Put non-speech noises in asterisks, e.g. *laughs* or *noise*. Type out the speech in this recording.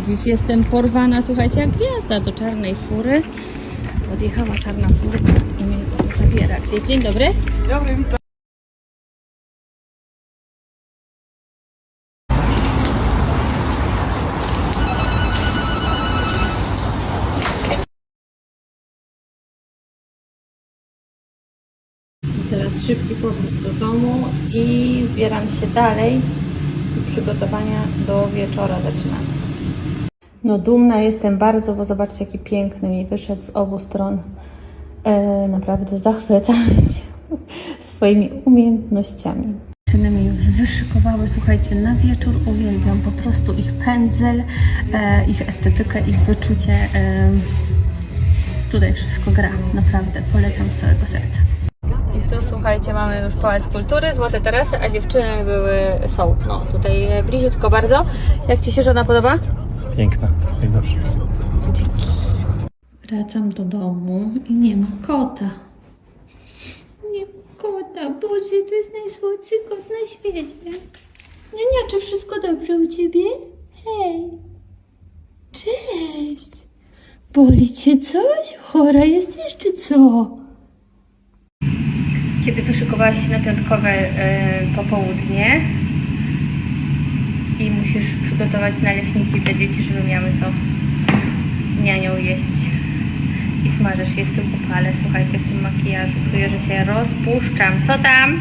Dziś jestem porwana, słuchajcie, jak gwiazda do czarnej fury. Odjechała czarna furka i mnie zabiera gdzieś. Dzień dobry. Dobry, witam. Teraz szybki powrót do domu i zbieram się dalej. Przygotowania do wieczora zaczynamy. No dumna jestem bardzo, bo zobaczcie jaki piękny mi wyszedł z obu stron. E, naprawdę zachwycam się *laughs* swoimi umiejętnościami. Dziewczyny mi już wyszykowały, słuchajcie, na wieczór uwielbiam po prostu ich pędzel, e, ich estetykę, ich wyczucie. E, tutaj wszystko gra, naprawdę polecam z całego serca. I tu słuchajcie, mamy już Pałac Kultury, Złote Tarasy, a dziewczyny były, są, no tutaj e, bliziutko bardzo. Jak Ci się żona podoba? Piękna, jak zawsze. Wracam do domu i nie ma kota. Nie ma kota. Boże, to jest najsłodszy kot na świecie. Niania, czy wszystko dobrze u Ciebie? Hej. Cześć. Boli Cię coś? Chora jesteś czy co? Kiedy wyszykowałaś się na piątkowe e, popołudnie i musisz przygotować naleśniki dla dzieci, żeby miały co z nianią jeść i smażysz je w tym upale. Słuchajcie, w tym makijażu czuję, że się rozpuszczam. Co tam?